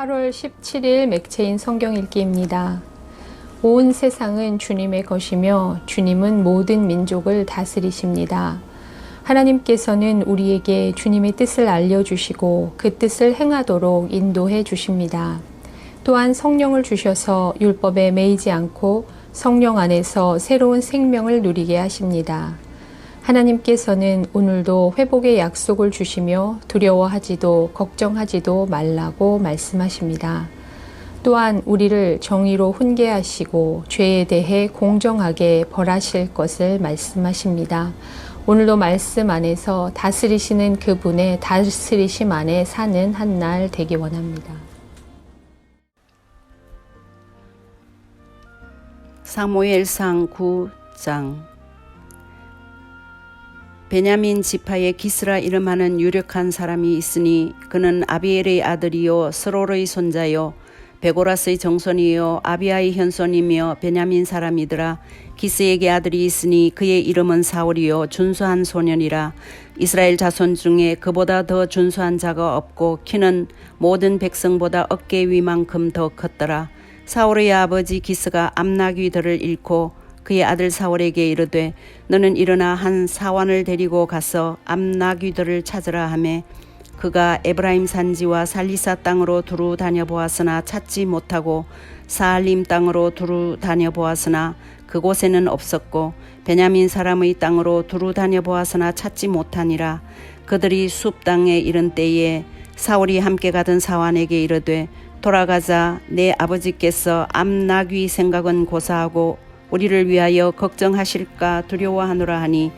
8월 17일 맥체인 성경 읽기입니다. 온 세상은 주님의 것이며 주님은 모든 민족을 다스리십니다. 하나님께서는 우리에게 주님의 뜻을 알려주시고 그 뜻을 행하도록 인도해 주십니다. 또한 성령을 주셔서 율법에 매이지 않고 성령 안에서 새로운 생명을 누리게 하십니다. 하나님께서는 오늘도 회복의 약속을 주시며 두려워하지도 걱정하지도 말라고 말씀하십니다. 또한 우리를 정의로 훈계하시고 죄에 대해 공정하게 벌하실 것을 말씀하십니다. 오늘도 말씀 안에서 다스리시는 그분의 다스리심 안에 사는 한 날 되기 원합니다. 사무엘상 9장 베냐민 지파의 기스라 이름하는 유력한 사람이 있으니 그는 아비엘의 아들이요 스롤의 손자요 베고라스의 정손이요 아비아의 현손이며 베냐민 사람이더라. 기스에게 아들이 있으니 그의 이름은 사울이요 준수한 소년이라. 이스라엘 자손 중에 그보다 더 준수한 자가 없고 키는 모든 백성보다 어깨 위만큼 더 컸더라. 사울의 아버지 기스가 암나귀들을 잃고 그의 아들 사울에게 이르되 너는 일어나 한 사환을 데리고 가서 암나귀들을 찾으라 하매 그가 에브라임 산지와 살리사 땅으로 두루 다녀 보았으나 찾지 못하고 사알림 땅으로 두루 다녀 보았으나 그곳에는 없었고 베냐민 사람의 땅으로 두루 다녀 보았으나 찾지 못하니라. 그들이 숲 땅에 이른 때에 사울이 함께 가던 사환에게 이르되 돌아가자. 내 아버지께서 암나귀 생각은 고사하고 우리를 위하여 걱정하실까 두려워하노라 하니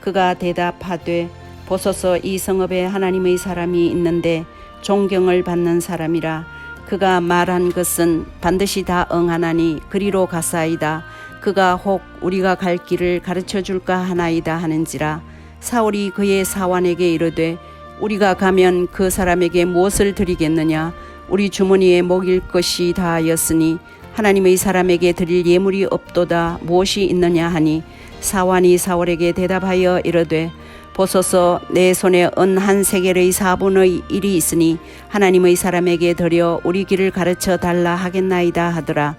그가 대답하되 보소서 이 성읍에 하나님의 사람이 있는데 존경을 받는 사람이라. 그가 말한 것은 반드시 다 응하나니 그리로 가사이다. 그가 혹 우리가 갈 길을 가르쳐 줄까 하나이다 하는지라. 사울이 그의 사환에게 이르되 우리가 가면 그 사람에게 무엇을 드리겠느냐? 우리 주머니에 먹일 것이 다하였으니 하나님의 사람에게 드릴 예물이 없도다. 무엇이 있느냐 하니 사환이 사울에게 대답하여 이르되 보소서 내 손에 은 한 세겔의 사분의 일이 있으니 하나님의 사람에게 드려 우리 길을 가르쳐 달라 하겠나이다 하더라.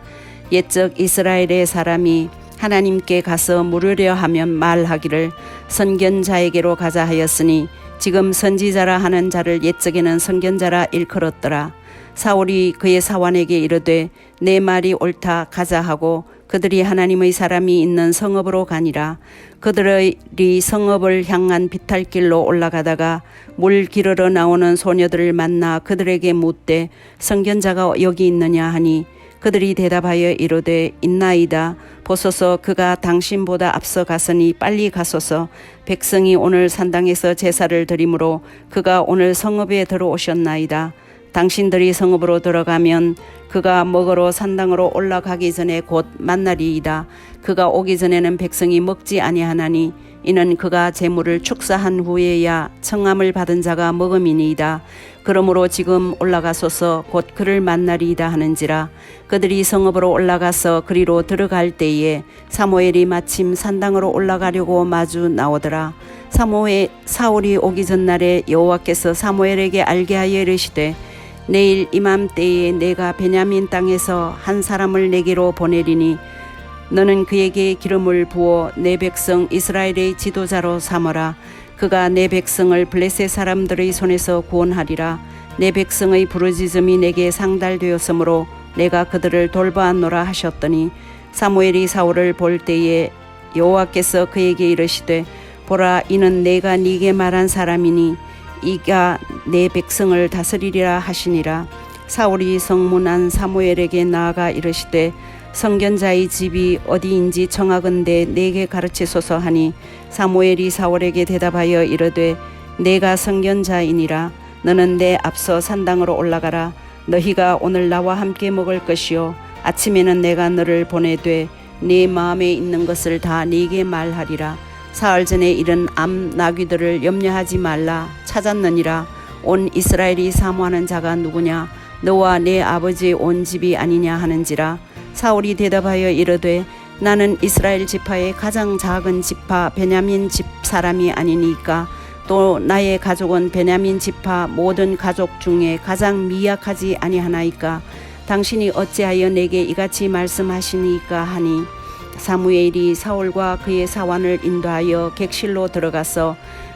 옛적 이스라엘의 사람이 하나님께 가서 물으려 하면 말하기를 선견자에게로 가자 하였으니 지금 선지자라 하는 자를 옛적에는 선견자라 일컬었더라 사울이 그의 사환에게 이르되 내 말이 옳다 가자 하고 그들이 하나님의 사람이 있는 성읍으로 가니라. 그들의 성읍을 향한 비탈길로 올라가다가 물 기르러 나오는 소녀들을 만나 그들에게 묻되 성견자가 여기 있느냐 하니 그들이 대답하여 이르되 있나이다. 보소서 그가 당신보다 앞서 갔으니 빨리 가소서. 백성이 오늘 산당에서 제사를 드리므로 그가 오늘 성읍에 들어오셨나이다 당신들이 성읍으로 들어가면 그가 먹으러 산당으로 올라가기 전에 곧 만나리이다. 그가 오기 전에는 백성이 먹지 아니하나니 이는 그가 재물을 축사한 후에야 청함을 받은 자가 먹음이니이다. 그러므로 지금 올라가소서 곧 그를 만나리이다 하는지라 그들이 성읍으로 올라가서 그리로 들어갈 때에 사무엘이 마침 산당으로 올라가려고 마주 나오더라. 사무엘 사울이 오기 전날에 여호와께서 사무엘에게 알게 하여 이르시되 내일 이맘때에 내가 베냐민 땅에서 한 사람을 내게로 보내리니 너는 그에게 기름을 부어 내 백성 이스라엘의 지도자로 삼어라. 그가 내 백성을 블레셋 사람들의 손에서 구원하리라. 내 백성의 부르짖음이 내게 상달되었으므로 내가 그들을 돌보았노라 하셨더니 사무엘이 사울을 볼 때에 여호와께서 그에게 이르시되 보라 이는 내가 네게 말한 사람이니 이가 내 백성을 다스리리라 하시니라. 사울이 성문안 사무엘에게 나아가 이르시되 성견자의 집이 어디인지 정하건대 내게 가르치소서 하니 사무엘이 사울에게 대답하여 이르되 내가 성견자이니라. 너는 내 앞서 산당으로 올라가라. 너희가 오늘 나와 함께 먹을 것이요. 아침에는 내가 너를 보내되 네 마음에 있는 것을 다 네게 말하리라 사흘 전에 이른 암 나귀들을 염려하지 말라 찾았느니라. 온 이스라엘이 사모하는 자가 누구냐? 너와 내 아버지의 온 집이 아니냐 하는지라. 사울이 대답하여 이르되 나는 이스라엘 지파의 가장 작은 지파 베냐민 집 사람이 아니니까. 또 나의 가족은 베냐민 지파 모든 가족 중에 가장 미약하지 아니하나이까. 당신이 어찌하여 내게 이같이 말씀하시니까 하니 사무엘이 사울과 그의 사환을 인도하여 객실로 들어가서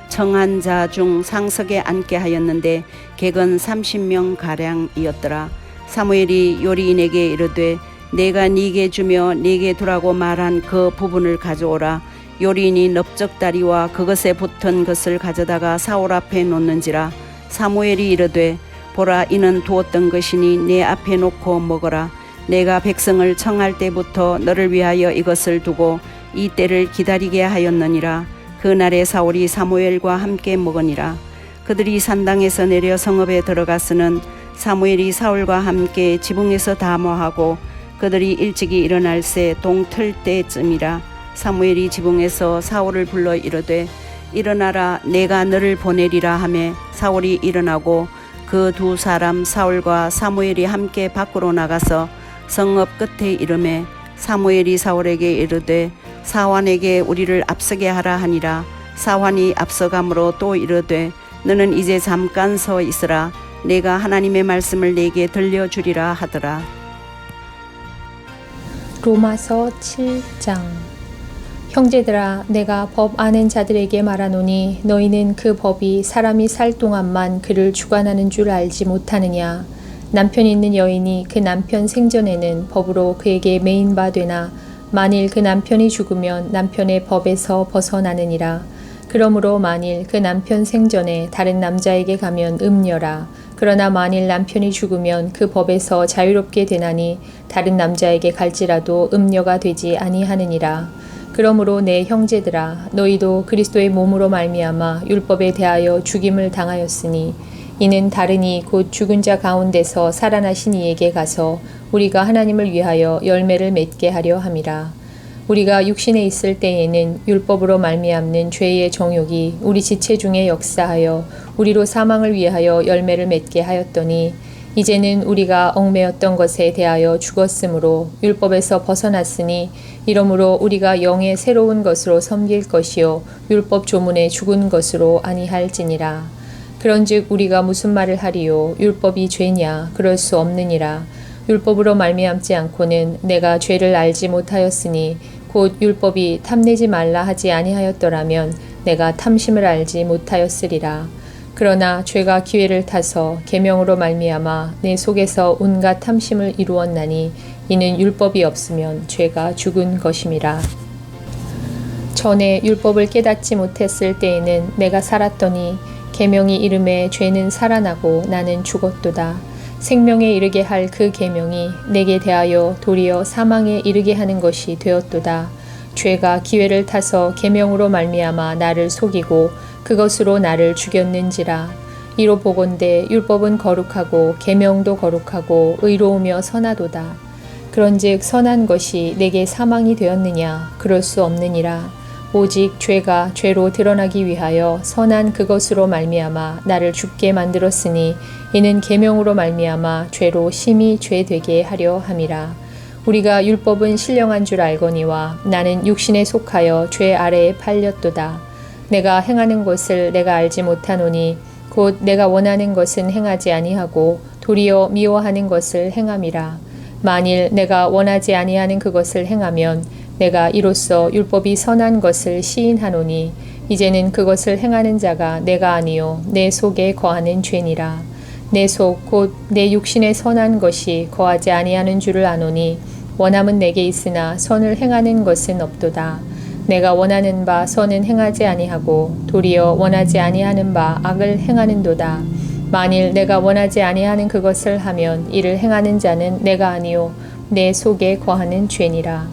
청한 자 중 상석에 앉게 하였는데 객은 30명 가량이었더라. 사무엘이 요리인에게 이르되 내가 네게 주며 네게 두라고 말한 그 부분을 가져오라. 요리인이 넓적다리와 그것에 붙은 것을 가져다가 사울 앞에 놓는지라. 사무엘이 이르되 보라 이는 두었던 것이니 내 앞에 놓고 먹어라 내가 백성을 청할 때부터 너를 위하여 이것을 두고 이 때를 기다리게 하였느니라. 그 날에 사울이 사무엘과 함께 먹으니라. 그들이 산당에서 내려 성읍에 들어갔으는 사무엘이 사울과 함께 지붕에서 담화하고 그들이 일찍이 일어날 새 동틀 때쯤이라 사무엘이 지붕에서 사울을 불러 이르되 일어나라 내가 너를 보내리라 하매 사울이 일어나고 그 두 사람 사울과 사무엘이 함께 밖으로 나가서 성읍 끝에 이름에 사무엘이 사울에게 이르되 사환에게 우리를 앞서게 하라 하니라. 사환이 앞서감으로 또 이르되 너는 이제 잠깐 서 있으라. 내가 하나님의 말씀을 내게 들려주리라 하더라. 로마서 7장. 형제들아 내가 법 아는 자들에게 말하노니 너희는 그 법이 사람이 살 동안만 그를 주관하는 줄 알지 못하느냐 남편 있는 여인이 그 남편 생전에는 법으로 그에게 매인 바 되나 만일 그 남편이 죽으면 남편의 법에서 벗어나느니라 그러므로 만일 그 남편 생전에 다른 남자에게 가면 음녀라 그러나 만일 남편이 죽으면 그 법에서 자유롭게 되나니 다른 남자에게 갈지라도 음녀가 되지 아니하느니라. 그러므로 내 형제들아 너희도 그리스도의 몸으로 말미암아 율법에 대하여 죽임을 당하였으니 이는 다른 이 곧 죽은 자 가운데서 살아나신 이에게 가서 우리가 하나님을 위하여 열매를 맺게 하려 함이라. 우리가 육신에 있을 때에는 율법으로 말미암는 죄의 정욕이 우리 지체 중에 역사하여 우리로 사망을 위하여 열매를 맺게 하였더니 이제는 우리가 얽매였던 것에 대하여 죽었으므로 율법에서 벗어났으니 이러므로 우리가 영의 새로운 것으로 섬길 것이요 율법 조문에 죽은 것으로 아니할지니라 그런즉 우리가 무슨 말을 하리요 율법이 죄냐 그럴 수 없느니라 율법으로 말미암지 않고는 내가 죄를 알지 못하였으니 곧 율법이 탐내지 말라 하지 아니하였더라면 내가 탐심을 알지 못하였으리라. 그러나 죄가 기회를 타서 계명으로 말미암아 내 속에서 온갖 탐심을 이루었나니 이는 율법이 없으면 죄가 죽은 것임이라. 전에 율법을 깨닫지 못했을 때에는 내가 살았더니 계명이 이름에 죄는 살아나고 나는 죽었도다. 생명에 이르게 할 그 계명이 내게 대하여 도리어 사망에 이르게 하는 것이 되었도다. 죄가 기회를 타서 계명으로 말미암아 나를 속이고 그것으로 나를 죽였는지라. 이로 보건대 율법은 거룩하고 계명도 거룩하고 의로우며 선하도다. 그런즉 선한 것이 내게 사망이 되었느냐 그럴 수 없느니라. 오직 죄가 죄로 드러나기 위하여 선한 그것으로 말미암아 나를 죽게 만들었으니 이는 계명으로 말미암아 죄로 심히 죄 되게 하려 함이라. 우리가 율법은 신령한 줄 알거니와 나는 육신에 속하여 죄 아래에 팔렸도다. 내가 행하는 것을 내가 알지 못하노니 곧 내가 원하는 것은 행하지 아니하고 도리어 미워하는 것을 행함이라. 만일 내가 원하지 아니하는 그것을 행하면 내가 이로써 율법이 선한 것을 시인하노니 이제는 그것을 행하는 자가 내가 아니요 내 속에 거하는 죄니라. 내 속 곧 내 육신에 선한 것이 거하지 아니하는 줄을 아노니 원함은 내게 있으나 선을 행하는 것은 없도다. 내가 원하는 바 선은 행하지 아니하고 도리어 원하지 아니하는 바 악을 행하는도다. 만일 내가 원하지 아니하는 그것을 하면 이를 행하는 자는 내가 아니요 내 속에 거하는 죄니라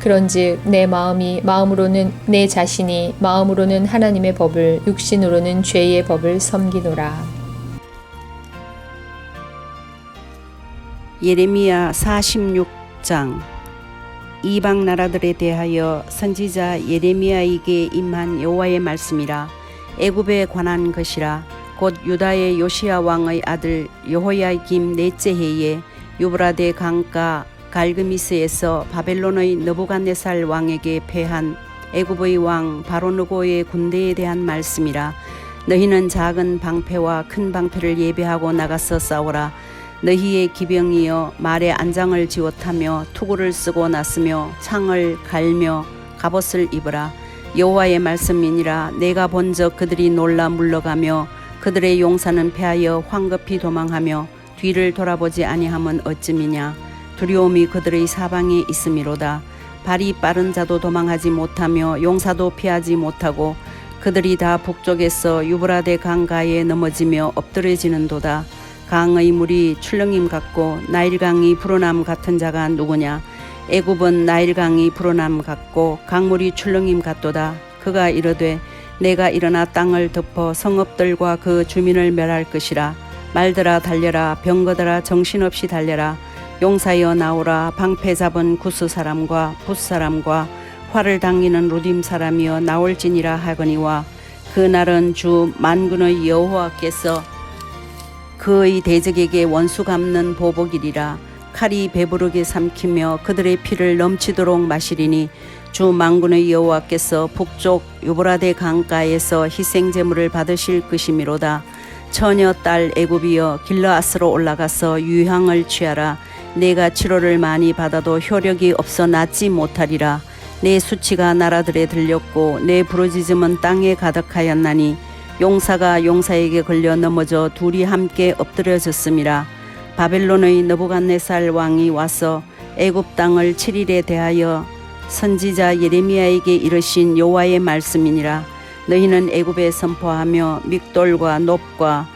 그런즉 내 마음이 마음으로는 내 자신이 마음으로는 하나님의 법을 육신으로는 죄의 법을 섬기노라. 예레미야 46장. 이방 나라들에 대하여 선지자 예레미야에게 임한 여호와의 말씀이라. 애굽에 관한 것이라. 곧 유다의 요시야 왕의 아들 여호야김 넷째 해에 유브라데 강가 갈그미스에서 바벨론의 느부갓네살 왕에게 패한 애굽의 왕 바로누고의 군대에 대한 말씀이라 너희는 작은 방패와 큰 방패를 예배하고 나가서 싸우라. 너희의 기병이여 말에 안장을 지옷하며 투구를 쓰고 났으며 창을 갈며 갑옷을 입으라. 여호와의 말씀이니라. 내가 본적 그들이 놀라 물러가며 그들의 용사는 패하여 황급히 도망하며 뒤를 돌아보지 아니함은 어찌미냐 두려움이 그들의 사방에 있음이로다. 발이 빠른 자도 도망하지 못하며 용사도 피하지 못하고 그들이 다 북쪽에서 유브라데 강가에 넘어지며 엎드려지는도다. 강의 물이 출렁임 같고 나일강이 불어남 같은 자가 누구냐? 애굽은 나일강이 불어남 같고 강물이 출렁임 같도다. 그가 이르되 내가 일어나 땅을 덮어 성읍들과 그 주민을 멸할 것이라. 말들아 달려라 병거들아 정신없이 달려라 용사여 나오라. 방패 잡은 구스 사람과 붓 사람과 활을 당기는 루딤 사람이여 나올지니라 하거니와 그날은 주 만군의 여호와께서 그의 대적에게 원수 갚는 보복이리라. 칼이 배부르게 삼키며 그들의 피를 넘치도록 마시리니 주 망군의 여호와께서 북쪽 유브라데 강가에서 희생 제물을 받으실 것이미로다. 처녀 딸 애굽이여 길라앗으로 올라가서 유향을 취하라 내가 치료를 많이 받아도 효력이 없어 낫지 못하리라. 내 수치가 나라들에 들렸고 내 부르짖음은 땅에 가득하였나니 용사가 용사에게 걸려 넘어져 둘이 함께 엎드려졌음이라 바벨론의 느부갓네살 왕이 와서 애굽 땅을 7일에 대하여 선지자 예레미야에게 이르신 여호와의 말씀이니라. 너희는 애굽에 선포하며 믹돌과 놋과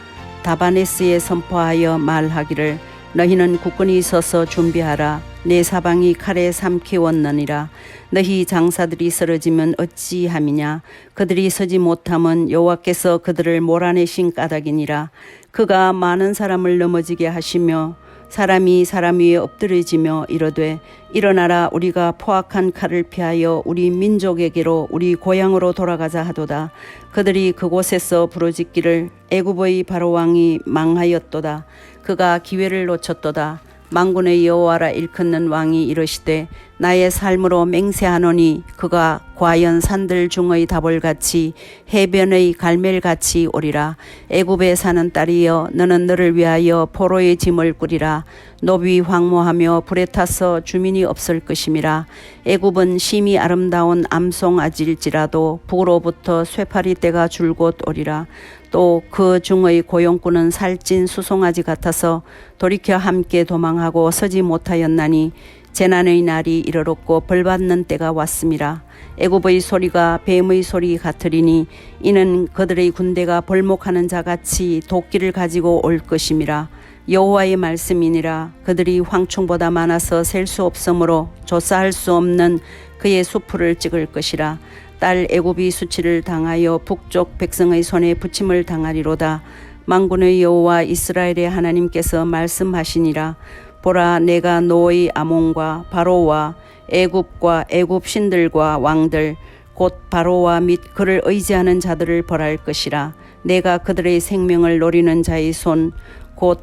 다바네스에 선포하여 말하기를 너희는 굳건히 서서 준비하라. 내 사방이 칼에 삼키웠느니라. 너희 장사들이 쓰러지면 어찌함이냐? 그들이 서지 못함은 여호와께서 그들을 몰아내신 까닭이니라. 그가 많은 사람을 넘어지게 하시며 사람이 사람 위에 엎드려지며 이르되 일어나라 우리가 포악한 칼을 피하여 우리 민족에게로 우리 고향으로 돌아가자 하도다. 그들이 그곳에서 부르짖기를 애굽의 바로 왕이 망하였도다. 그가 기회를 놓쳤도다 망군의 여호와라 일컫는 왕이 이르시되 나의 삶으로 맹세하노니 그가 과연 산들 중의 다볼같이 해변의 갈멜 같이 오리라. 애굽에 사는 딸이여 너는 너를 위하여 포로의 짐을 꾸리라. 노비 황무하며 불에 타서 주민이 없을 것임이라. 애굽은 심히 아름다운 암송아질지라도 북으로부터 쇠파리 때가 줄곧 오리라 또 그 중의 고용꾼은 살찐 수송아지 같아서 돌이켜 함께 도망하고 서지 못하였나니 재난의 날이 이르렀고 벌받는 때가 왔음이라 애굽의 소리가 뱀의 소리 같으리니 이는 그들의 군대가 벌목하는 자같이 도끼를 가지고 올 것임이라. 여호와의 말씀이니라. 그들이 황충보다 많아서 셀 수 없으므로 조사할 수 없는 그의 수풀을 찍을 것이라 딸 애굽이 수치를 당하여 북쪽 백성의 손에 붙임을 당하리로다. 망군의 여호와 이스라엘의 하나님께서 말씀하시니라. 보라 내가 노의 아몬과 바로와 애굽과 애굽 신들과 왕들 곧 바로와 및 그를 의지하는 자들을 벌할 것이라. 내가 그들의 생명을 노리는 자의 손 곧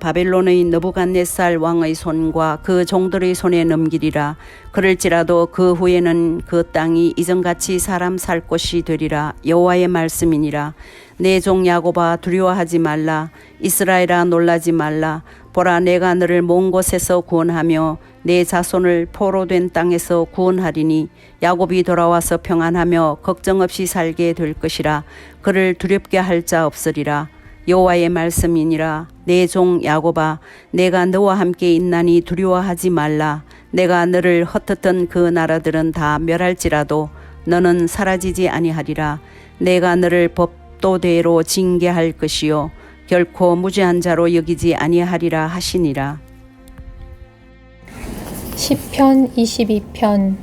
바벨론의 느부갓네살 왕의 손과 그 종들의 손에 넘기리라. 그럴지라도 그 후에는 그 땅이 이전같이 사람 살 곳이 되리라. 여호와의 말씀이니라. 내 종 야곱아 두려워하지 말라. 이스라엘아 놀라지 말라. 보라 내가 너를 먼 곳에서 구원하며 내 자손을 포로된 땅에서 구원하리니 야곱이 돌아와서 평안하며 걱정 없이 살게 될 것이라. 그를 두렵게 할 자 없으리라 여호와의 말씀이니라. 내 종 야곱아 내가 너와 함께 있나니 두려워하지 말라. 내가 너를 흩었던 그 나라들은 다 멸할지라도 너는 사라지지 아니하리라. 내가 너를 법도대로 징계할 것이요 결코 무죄한 자로 여기지 아니하리라 하시니라. 시편 22편.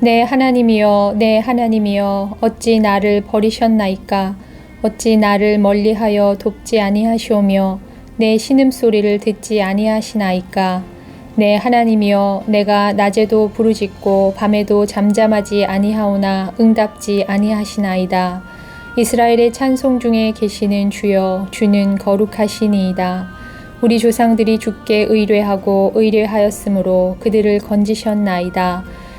내 하나님이여 내 하나님이여 어찌 나를 버리셨나이까 어찌 나를 멀리하여 돕지 아니하시오며 내 신음 소리를 듣지 아니하시나이까? 내 하나님이여 내가 낮에도 부르짖고 밤에도 잠잠하지 아니하오나 응답지 아니하시나이다. 이스라엘의 찬송 중에 계시는 주여 주는 거룩하시니이다. 우리 조상들이 주께 의뢰하고 의뢰하였으므로 그들을 건지셨나이다.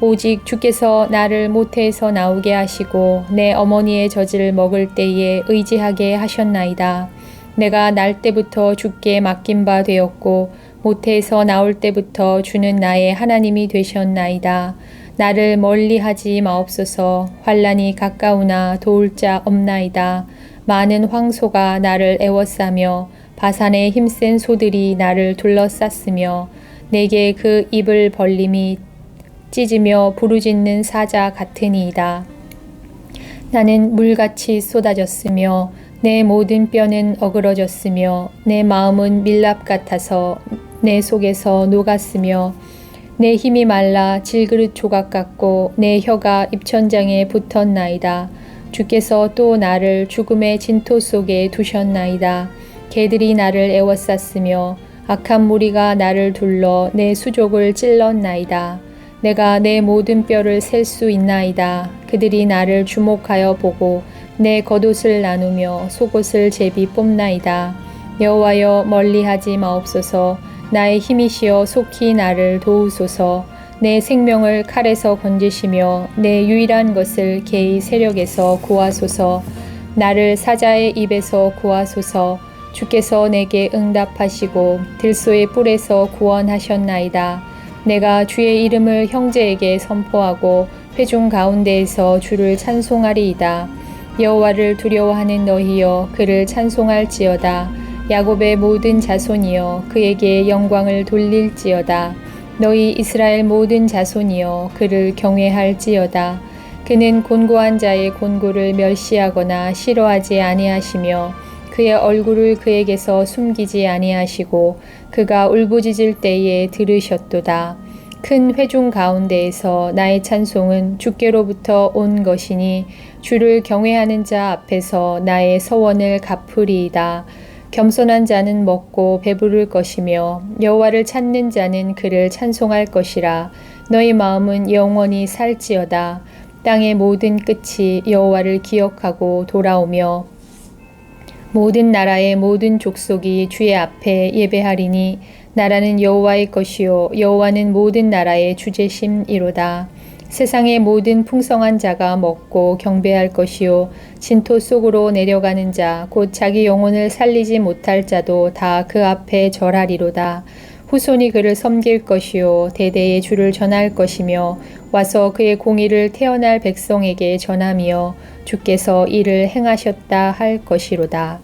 오직 주께서 나를 모태에서 나오게 하시고 내 어머니의 젖을 먹을 때에 의지하게 하셨나이다. 내가 날 때부터 주께 맡긴 바 되었고 모태에서 나올 때부터 주는 나의 하나님이 되셨나이다. 나를 멀리 하지 마옵소서. 환란이 가까우나 도울 자 없나이다. 많은 황소가 나를 애워싸며 바산의 힘센 소들이 나를 둘러쌌으며 내게 그 입을 벌림이 찢으며 부르짖는 사자 같으니이다. 나는 물같이 쏟아졌으며 내 모든 뼈는 어그러졌으며 내 마음은 밀랍 같아서 내 속에서 녹았으며 내 힘이 말라 질그릇 조각 같고 내 혀가 입천장에 붙었나이다. 주께서 또 나를 죽음의 진토 속에 두셨나이다. 개들이 나를 애워쌌으며 악한 무리가 나를 둘러 내 수족을 찔렀나이다. 내가 내 모든 뼈를 셀 수 있나이다. 그들이 나를 주목하여 보고 내 겉옷을 나누며 속옷을 제비 뽑나이다. 여호와여 멀리하지 마옵소서. 나의 힘이시여 속히 나를 도우소서. 내 생명을 칼에서 건지시며 내 유일한 것을 개의 세력에서 구하소서. 나를 사자의 입에서 구하소서. 주께서 내게 응답하시고 들소의 뿔에서 구원하셨나이다. 내가 주의 이름을 형제에게 선포하고 회중 가운데에서 주를 찬송하리이다. 여호와를 두려워하는 너희여 그를 찬송할지어다. 야곱의 모든 자손이여 그에게 영광을 돌릴지어다. 너희 이스라엘 모든 자손이여 그를 경외할지어다. 그는 곤고한 자의 곤고를 멸시하거나 싫어하지 아니하시며 그의 얼굴을 그에게서 숨기지 아니하시고 그가 울부짖을 때에 들으셨도다. 큰 회중 가운데에서 나의 찬송은 주께로부터 온 것이니 주를 경외하는 자 앞에서 나의 서원을 갚으리이다. 겸손한 자는 먹고 배부를 것이며 여호와를 찾는 자는 그를 찬송할 것이라. 너희 마음은 영원히 살지어다. 땅의 모든 끝이 여호와를 기억하고 돌아오며 모든 나라의 모든 족속이 주의 앞에 예배하리니 나라는 여호와의 것이요 여호와는 모든 나라의 주제심이로다. 세상의 모든 풍성한 자가 먹고 경배할 것이요 진토 속으로 내려가는 자 곧 자기 영혼을 살리지 못할 자도 다 그 앞에 절하리로다. 후손이 그를 섬길 것이요 대대의 주를 전할 것이며 와서 그의 공의를 태어날 백성에게 전함이여 주께서 이를 행하셨다 할 것이로다.